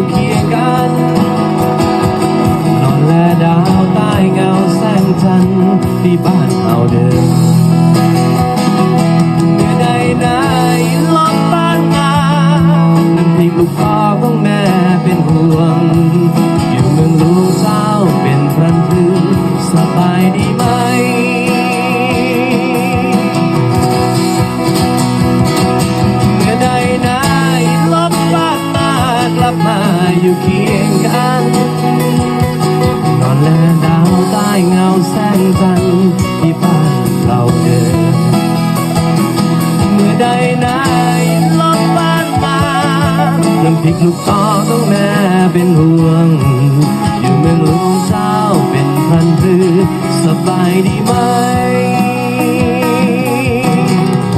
ู่เคียงกัน นอนและดาวใต้เงาแสงจันทร์ที่บ้านเอาเดิม อยู่เคียงกันนอนและดาวใต้เงาแสงจันทร์ที่บ้านเราเดินเมื่อใดนายลองบ้านมานำพิกลูกต่อต้องแม่เป็นห่วง อยู่เมืองหลวงเช้าเป็นพันธุ์สบายดีไหม